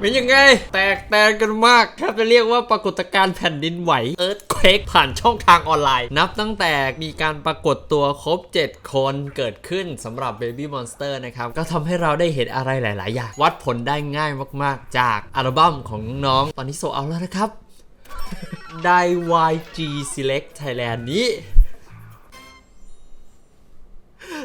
เป็นยังไง แตกแตนกันมากแทบจะเรียกว่าปรากฏการณ์แผ่นดินไหวเอิร์ธเควกผ่านช่องทางออนไลน์ นับตั้งแต่มีการปรากฏตัวครบ 7 คนเกิดขึ้นสำหรับ Baby Monster นะครับ ก็ทำให้เราได้เห็นอะไรหลาย ๆ อย่าง วัดผลได้ง่ายมาก ๆ จากอัลบั้มของน้องๆตอนนี้โซเอาแล้วนะครับได้ YG Select Thailand นี้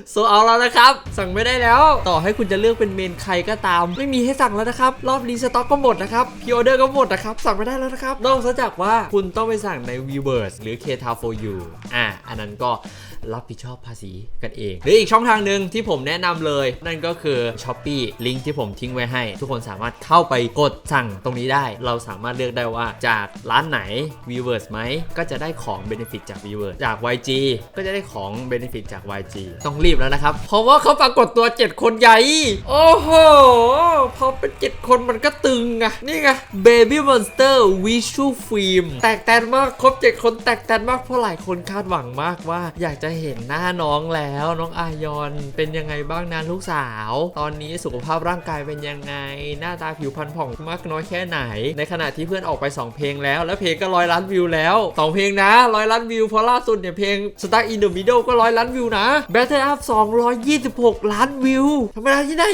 โซเอาแล้วนะครับ สั่งไม่ได้แล้ว ต่อให้คุณจะเลือกเป็นเมนใครก็ตาม ไม่มีให้สั่งแล้วนะครับ รอบรีสต็อกก็หมดนะครับพิออเดอร์ก็หมดนะครับ สั่งไม่ได้แล้วนะครับ นอกจากว่าคุณต้องไปสั่งในวีเวิร์สหรือ k t a for you อะอันนั้นก็ รับผิดชอบภาษีกันเอง หรืออีกช่องทางหนึ่งที่ผมแนะนำเลย นั่นก็คือ s h o p e e ลิงก์ที่ผมทิ้งไว้ให้ ทุกคนสามารถเข้าไปกดสั่งตรงนี้ได้ เราสามารถเลือกได้ว่าจากร้านไหน w e v e r s ไหมก็จะได้ของ Benefit จาก w e v e r s จาก YG ก็จะได้ของ Benefit จาก YG ต้องรีบแล้วนะครับ เพราะว่าเขาปรากฏตัว 7 คนใหญ่ โอ้โหพอเป็น 7 คนมันก็ตึงอะนี่ไง Baby Monster Visual Film แตกแตนมากครบ 7 คนแตกแตนมากเพราะหลายคนคาดหวังมากว่าอยากจะเห็นหน้าน้องแล้วน้องอายอนเป็นยังไงบ้างนะลูกสาว ตอนนี้สุขภาพร่างกายเป็นยังไง หน้าตาผิวพรรณผ่องมากน้อยแค่ไหน ในขณะที่เพื่อนออกไป 2 เพลงแล้ว แล้วเพลงก็ร้อยล้านวิวแล้ว 2 เพลงนะร้อยล้านวิวเพราะล่าสุดเนี่ยเพลง Stuck in the Middle ก็ร้อยล้านวิวนะ Battle Up 226 ล้านวิวธรรมดาที่ไหน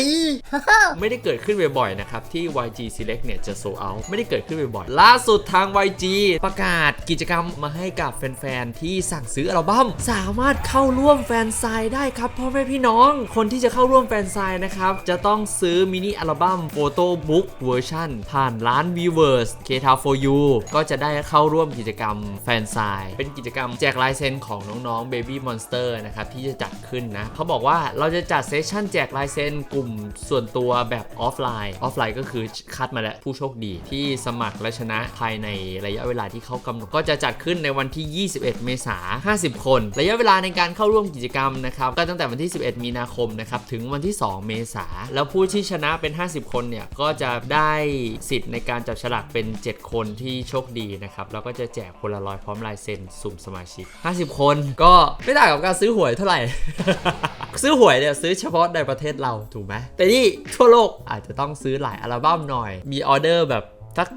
ไม่ได้เกิดขึ้นบ่อยๆนะครับที่ YG Select เนี่ยจะโซเอาไม่ได้เกิดขึ้นบ่อยๆล่าสุดทาง YG ประกาศกิจกรรมมาให้กับแฟนๆที่สั่งซื้ออัลบั้มสามารถเข้าร่วมแฟนไซน์ได้ครับพ่อแม่พี่น้อง คนที่จะเข้าร่วมแฟนไซน์นะครับ จะต้องซื้อมินิอัลบั้มโฟโต้บุ๊กเวอร์ชันผ่านร้าน Weverse k t a for you ก็จะได้เข้าร่วมกิจกรรมแฟนไซน์เป็นกิจกรรมแจกลายเซ็นของน้องๆ Baby Monster นะครับ ที่จะจัดขึ้นนะ เขาบอกว่าเราจะจัดเซสชั่นแจกลายเซ็นกลุ่มส่วนตัวแบบออฟไลน์ ออฟไลน์ก็คือคัดมาแล้วผู้โชคดีที่สมัครและชนะภายในระยะเวลาที่เขากำหนดก็จะจัดขึ้นในวันที่ 21 เมษายน50 คน ระยะเวลาในการเข้าร่วมกิจกรรมนะครับก็ตั้งแต่วันที่ 11 มีนาคมนะครับถึงวันที่ 2 เมษายนแล้วผู้ที่ชนะเป็น 50 คนเนี่ยก็จะได้สิทธิ์ในการจับฉลากเป็น 7 คนที่โชคดีนะครับแล้วก็จะแจกคนละร้อยพร้อมลายเซ็นสุ่มสมาชิก 50 คนก็ไม่ต่างกับการซื้อหวยเท่าไหร่ ซื้อหวยเนี่ยซื้อเฉพาะในประเทศเราถูกไหมแต่นี่ทั่วโลกอาจจะต้องซื้อหลายอัลบั้มหน่อย มีออเดอร์แบบสัก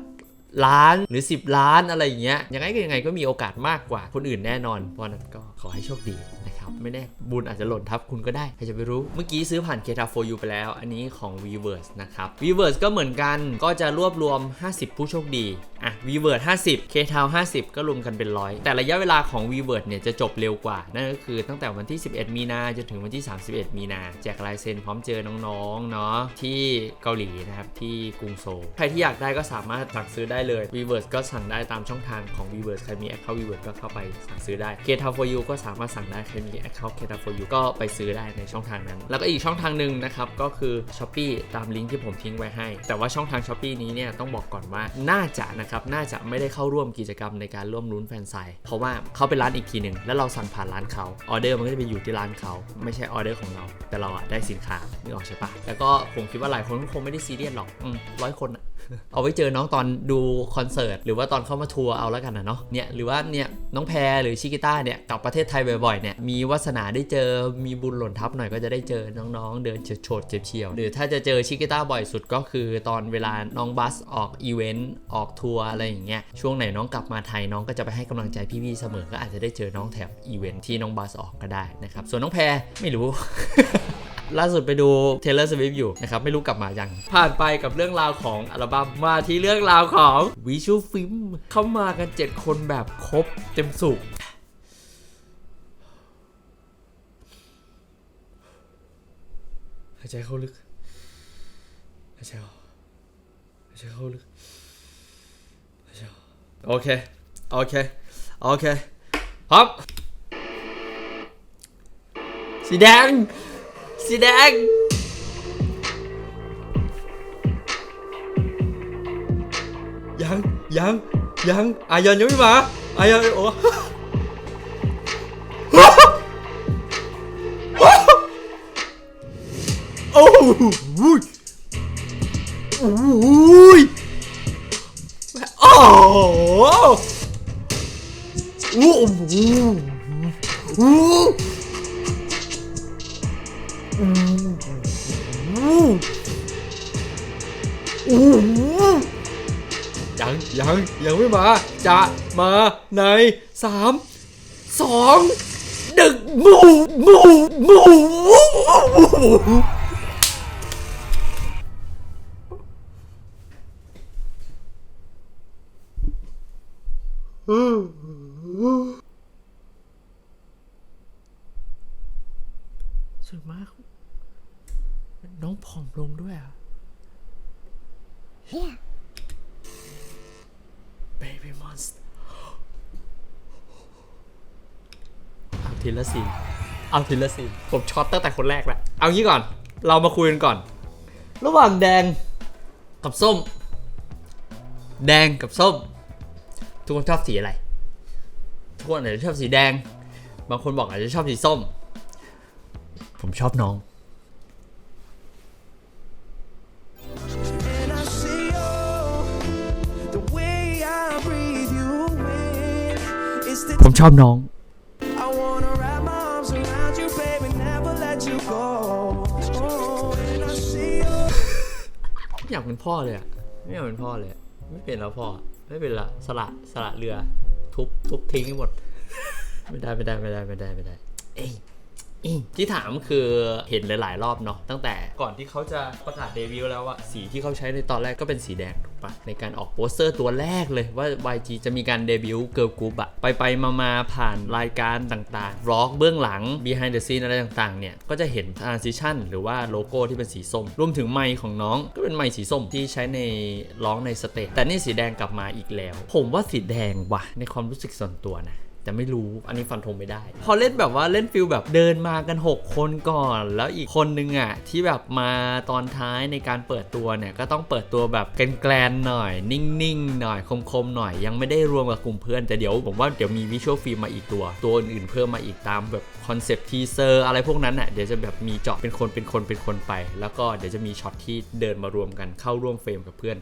ล้านหรือ 10 ล้านอะไรอย่างเงี้ยยังไงก็ยังไงก็มีโอกาสมากกว่าคนอื่นแน่นอนเพราะนั้นก็ขอให้โชคดีนะ ไม่แน่บุญอาจจะหล่นทับคุณก็ได้ใครจะไปรู้ เมื่อกี้ซื้อผ่าน k t a for you ไปแล้ว อันนี้ของ w e v e r s นะครับ w e v e r s ก็เหมือนกันก็จะรวบรวม 50 ผู้โชคดีอะ w e v e r s 50 k t a 50 ก็รวมกันเป็นร้อยแต่ระยะเวลาของ w e v e r s เนี่ยจะจบเร็วกว่า นั่นก็คือตั้งแต่วันที่ 11 มีนาจนถึงวันที่ 31 มีนา แจกลายเซ็นพร้อมเจอน้องๆเนาะที่เกาหลีนะครับที่กรุงโซลใครที่อยากได้ก็สามารถสั่งซื้อได้เลย w e v e r s ก็สั่งได้ตามช่องทางของ w e v e r s ใครมี account w e v e r s ก็เข้าไปสั่งซื้อได้ k t a for you ก็สามารถสั่งได้ใครมี account k t a for you ก็ไปซื้อได้ในช่องทางนั้น แล้วก็อีกช่องทางหนึ่งนะครับ ก็คือ s h o p e e ตามลิงก์ที่ผมทิ้งไว้ให้ แต่ว่าช่องทาง s h o p e e นี้เนี่ยต้องบอกก่อนว่าน่าจะนะครับน่าจะไม่ได้เข้าร่วมกิจกรรมในการร่วมลุ้นแฟนไซเพราะว่าเขาเป็นร้านอีกทีหนึ่งแล้วเราสั่งผ่านร้านเขาออเดอร์มันก็จะไปอยู่ที่ร้านเขาไม่ใช่ออเดอร์ของเรา แต่เราอะได้สินค้านึกออกใช่ปะแล้วก็ผมคิดว่าหลายคนคงไม่ได้ซีเรียสหรอกร้อยคนอะ เอาไว้เจอน้องตอนดูคอนเสิร์ตหรือว่าตอนเข้ามาทัวร์เอาแล้วกันนะเนาะเนี่ยหรือว่าเนี่ยน้องแพรหรือชิกิต้าเนี่ยกลับประเทศไทยบ่อยๆเนี่ยมีวาสนาได้เจอมีบุญหล่นทับหน่อยก็จะได้เจอน้องๆ เดินโฉดๆเฉียวหรือถ้าจะเจอชิกิต้าบ่อยสุดก็คือตอนเวลาน้องบัสออกอีเวนต์ออกทัวร์อะไรอย่างเงี้ยช่วงไหนน้องกลับมาไทยน้องก็จะไปให้กำลังใจพี่ๆเสมอก็อาจจะได้เจอน้องแถบอีเวนต์ที่น้องบัสออกก็ได้นะครับส่วนน้องแพรไม่รู้ ล่าสุดไปดู Taylor Swift อยู่นะครับ ไม่รู้กลับมายัง ผ่านไปกับเรื่องราวของอัลบั้มมาที่เรื่องราวของ Visual Film เข้ามากัน 7 คนแบบครบเต็มสุกหายใจเข้าลึกหายใจออกหายใจเข้าลึกหายใจออกโอเค โอเค โอเคพร้อมสีแดง สีแดงยังยังยังอายอ ยังยังยังไม่มา จะมาในสามสองหนึ่งหมูหมูหมูสวยมาก น้องผอมลงด้วยอะ Yeah. Baby Monster เอา ทีละสีนเอาทีละสีนผมช็อตตั้งแต่คนแรกแหละเอางี้ก่อน เรามาคุยกันก่อน ระหว่างแดงกับส้ม แดงกับส้ม ทุกคนชอบสีอะไร ทุกคนอาจจะชอบสีแดง บางคนบอกอาจจะชอบสีส้ม ผมชอบน้อง And I see you, the way I breathe you in. It's the ผมชอบน้อง อยากเป็นพ่อเลยอะไม่อยากเป็นพ่อเลย ไม่เป็นแล้วพ่อ ไม่เป็นละสละสละเรือ ทุบทุบทิ้งห้หมด ไม่ได้ไม่ได้ไม่ได้ไม่ได้ไม่ได้ เอ้ย ที่ถามคือเห็นหลาย ๆ รอบเนาะตั้งแต่ก่อนที่เขาจะประกาศเดบิวต์แล้วว่าสีที่เขาใช้ในตอนแรกก็เป็นสีแดงถูกปะในการออกโปสเตอร์ตัวแรกเลยว่า YG จะมีการเดบิวต์เกิร์ลกรุ๊ปอะไปไปมามาผ่านรายการต่างๆร็อกเบื้องหลัง behind the scene อะไรต่างๆ เนี่ย ก็จะเห็น transition หรือว่าโลโก้ที่เป็นสีส้ม รวมถึงไมค์ของน้องก็เป็นไมค์สีส้มที่ใช้ในร้องในสเตจแต่นี่สีแดงกลับมาอีกแล้ว ผมว่าสีแดงว่ะในความรู้สึกส่วนตัวนะ แต่ไม่รู้อันนี้ฟันธงไม่ได้ พอเล่นแบบว่าเล่นฟิลแบบเดินมากัน 6 คนก่อน แล้วอีกคนนึงอะที่แบบมาตอนท้ายในการเปิดตัวเนี่ยก็ต้องเปิดตัวแบบแกลนๆหน่อย นิ่งๆหน่อยคมๆหน่อย ยังไม่ได้รวมกับกลุ่มเพื่อนแต่เดี๋ยวผมว่าเดี๋ยวมีวิชวลฟิล์มมาอีกตัว ตัวอื่นๆเพิ่มมาอีกตามแบบคอนเซปต์ทีเซอร์อะไรพวกนั้นอะเดี๋ยวจะแบบมีเจาะเป็นคนเป็นคนเป็นคนไป แล้วก็เดี๋ยวจะมีช็อตที่เดินมารวมกันเข้าร่วมเฟรมกับเพื่อน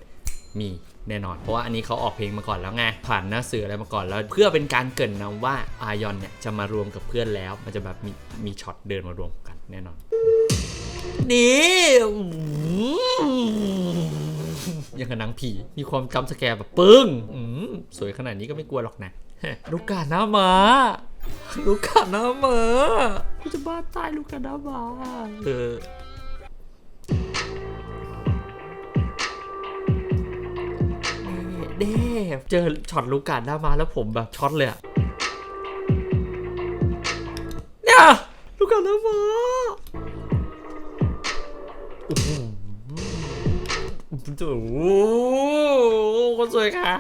มีแน่นอน เพราะว่าอันนี้เขาออกเพลงมาก่อนแล้วไงผ่านหน้าสื่ออะไรมาก่อนแล้ว เพื่อเป็นการเกรินนำว่าอายอนเนี่ยจะมารวมกับเพื่อนแล้ว มันจะแบบมีมีช็อตเดินมารวมกันแน่นอนนี่อื้อยังกับหนังผี มีความจำสแกร์แบบปึ้งอืมสวยขนาดนี้ก็ไม่กลัวหรอกนะลูกกาหน้ามาลูกกาหน้ามากูจะบ้าตายลูกกาหน้ามาเออ เจอช็อตลูกกาดหน้ามาแล้วผมแบบช็อตเลยอะเนี่ยลูกกาดหน้ามาโอ้โหโอ้โหคนสวยค่ะ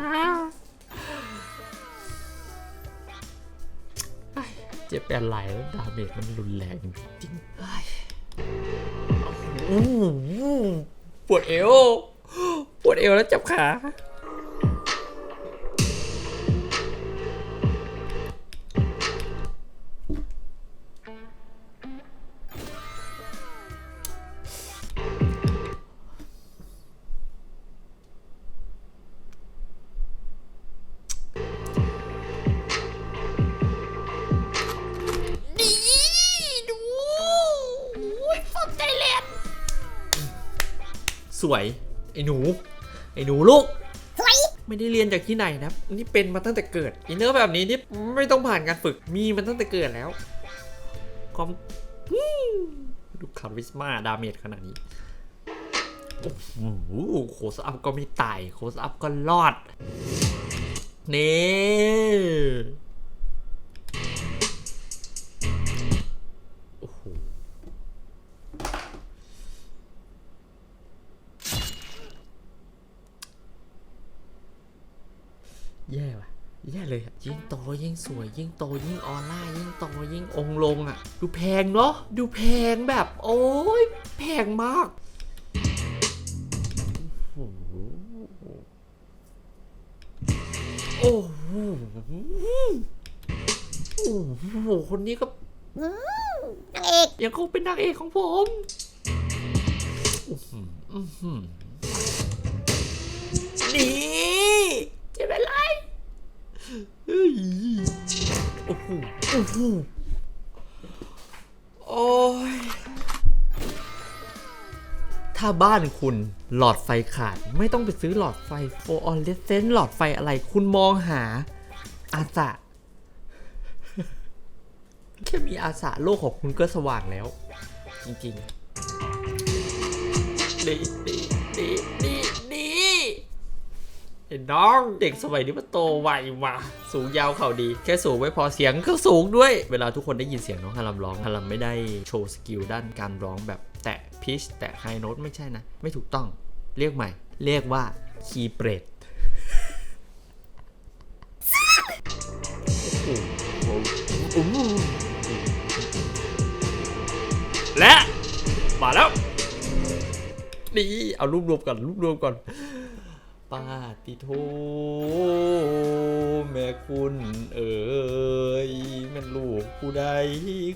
เจ็บแปลนไหลแล้วดาเมจมันรุนแรงจริงๆปวดเอว ปวดเอวแล้วจ็บขา วยไอ้หนู ไอ้หนูลูกสวยไม่ได้เรียนจากที่ไหนนะนี่เป็นมาตั้งแต่เกิดอินเนอร์แบบนี้นี่ไม่ต้องผ่านการฝึกมีมันตั้งแต่เกิดแล้วความอืมดูคาริสมาดาเมจขนาดนี้โอ้โหโคสอัพก็ไม่ตายโคสอัพก็รอด นี่ ยิ่งโตยิ่งสวยยิ่งโตยิ่งออร่ายิ่งโตยิ่งองลงอะ ดูแพงเนาะดูแพงแบบ โอ้ยแพงมากโอ้โหโอ้โหคนนี้ก็นางเอกยังคงเป็นนางเอกของผมนี่ โอ้ย ถ้าบ้านคุณหลอดไฟขาด ไม่ต้องไปซื้อหลอดไฟโฟออนเลสเซนหลอดไฟอะไรคุณมองหา อาสะแค่มีอาสาโลกของคุณก็สว่างแล้ว จริงๆดีดีดี เห็นน้องเด็กสมัยนี้มันโตไวว่ะสูงยาวเข่าดี แค่สูงไม่พอเสียงก็สูงด้วย เวลาทุกคนได้ยินเสียงน้องฮารัมร้องฮารัมไม่ได้โชว์สกิลด้านการร้องแบบแตะพิชแตะไฮโน้ตไม่ใช่นะ ไม่ถูกต้องเรียกใหม่ เรียกว่าคีเบรดและ มาแล้ว นี่ เอารูปรวมก่อนรูปรวมก่อน ปาติโทแม่คุณเอ๋ยแม่นลูกผู้ใด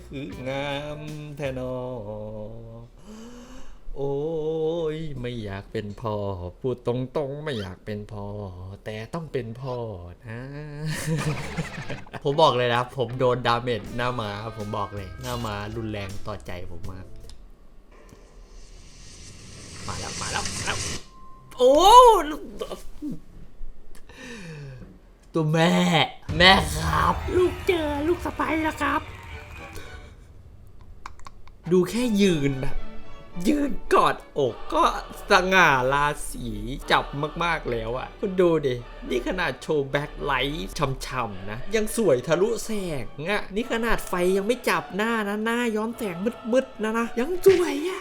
คืองามแทนอ โอ้ยไม่อยากเป็นพ่อ พูดตรงๆ ไม่อยากเป็นพ่อ แต่ต้องเป็นพ่อนะ ผมบอกเลยนะ ผมโดนดาเมจหน้ามา ผมบอกเลย หน้ามารุนแรงต่อใจผมมาก มาแล้ว มาแล้วมาแล้ว โอ้ตัวแม่ แม่ครับ ลูกเจอลูกสะใภ้แล้วครับ ดูแค่ยืนแบบ ยืนกอดอกก็สง่าราศีจับมากๆแล้วอะ่ะ คุณดูดินี่ขนาดโชว์แบ็คไลท์ช่ำๆนะ ยังสวยทะลุแสงอะ่ะ นี่ขนาดไฟยังไม่จับหน้านะ หน้าย้อนแสงมืดๆนะนะ ยังสวยอะ่ะ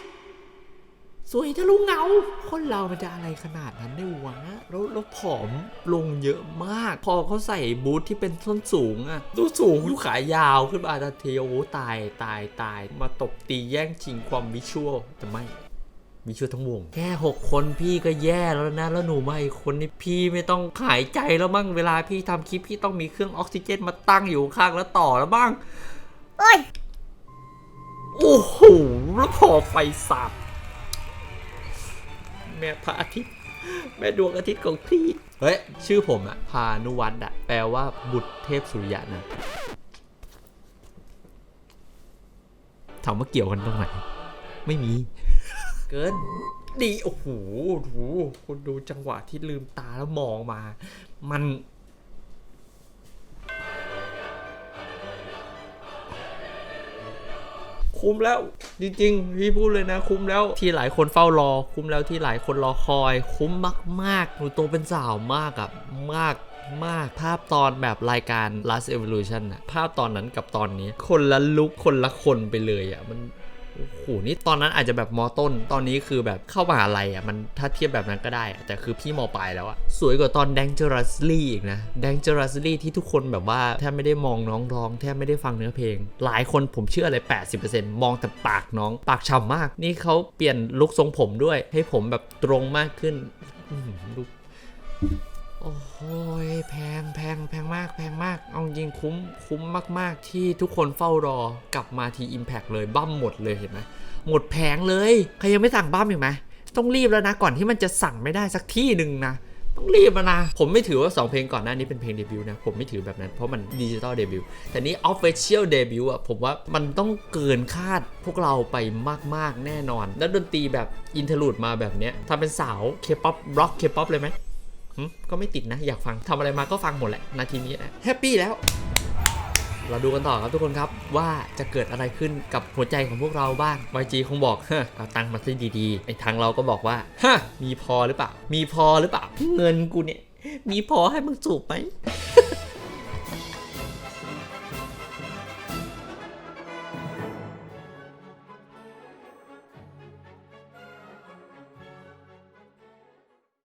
สวยทะลุเงา คนเรามันจะอะไรขนาดนั้นได้วะแล้วแล้วผอมลงเยอะมาก พอเขาใส่บูทที่เป็นส้นสูงอะดูสูงดูขายาวขึ้นมาทันทีโอ้โหตายตายตาย มาตบตีแย่งชิงความวิชวลแต่ไม่วิชวลทั้งวง แค่ 6 คนพี่ก็แย่แล้วนะ แล้วหนูมาอีกคนนี่พี่ไม่ต้องหายใจแล้วมั้งเวลาพี่ทำคลิปพี่ต้องมีเครื่องออกซิเจนมาตั้งอยู่ข้างแล้วต่อแล้วมั้งโอ้ยโอ้โหแล้วพอไฟสาดแม่พระอาทิตย์ แม่ดวงอาทิตย์ของพี่เฮ้ย ชื่อผมอะพานุวัฒน์อะแปลว่าบุตรเทพสุริยะนะถามว่าเกี่ยวกันตรงไหน ไม่มี เกินดีโอ้โหดูคุณดูจังหวะที่ลืมตาแล้วมองมา มัน คุ้มแล้ว จริงๆ พี่พูดเลยนะ คุ้มแล้วที่หลายคนเฝ้ารอ คุ้มแล้วที่หลายคนรอคอย คุ้มมากๆหนูโตเป็นสาวมากอะมากมากภาพตอนแบบรายการ Last Evolution อะภาพตอนนั้นกับตอนนี้ คนละลุกคนละคนไปเลยอะมัน โอ้โหนี่ตอนนั้นอาจจะแบบมอต้น ตอนนี้คือแบบเข้ามหาลัยอะมันถ้าเทียบแบบนั้นก็ได้ แต่คือพี่มอปลายแล้วอะสวยกว่าตอน Dangerously อีกนะ Dangerously ที่ทุกคนแบบว่าแทบไม่ได้มองน้องร้องแทบไม่ได้ฟังเนื้อเพลง หลายคนผมเชื่อเลย 80%มองแต่ปากน้อง ปากฉ่ำมาก นี่เขาเปลี่ยนลุคทรงผมด้วย ให้ผมแบบตรงมากขึ้นลุค โอ้โหแพงแพงแพงมากแพงมาก เอาจริงคุ้มคุ้มมาก ๆ ที่ทุกคนเฝ้ารอกลับมาที Impact เลยบั้มหมดเลยเห็นไหมหมดแพงเลย ใครยังไม่สั่งบั้มอีกไหมต้องรีบแล้วนะ ก่อนที่มันจะสั่งไม่ได้สักที่หนึ่งนะต้องรีบนะ ผมไม่ถือว่า 2 เพลงก่อนหน้านี้เป็นเพลงเดบิวต์นะ ผมไม่ถือแบบนั้น เพราะมันดิจิตอลเดบิวต์แต่นี้ออฟฟิเชียลเดบิวต์อะ ผมว่ามันต้องเกินคาดพวกเราไปมาก ๆ แน่นอน แล้วดนตรีแบบอินเทอร์ลูดมาแบบเนี้ยถ้าเป็นสาวเคป๊อปร็อกเคป๊อปเลยไหม ก็ไม่ติดนะ อยากฟังทำอะไรมาก็ฟังหมดแหละ นาทีนี้แฮปปี้แล้ว เราดูกันต่อครับทุกคนครับว่าจะเกิดอะไรขึ้นกับหัวใจของพวกเราบ้าง YG คงบอกเฮ้เอาตังค์มาซื้อดีๆไอ้ทางเราก็บอกว่าฮะมีพอหรือเปล่า มีพอหรือเปล่า เงินกูเนี่ย มีพอให้มึงสูบไหม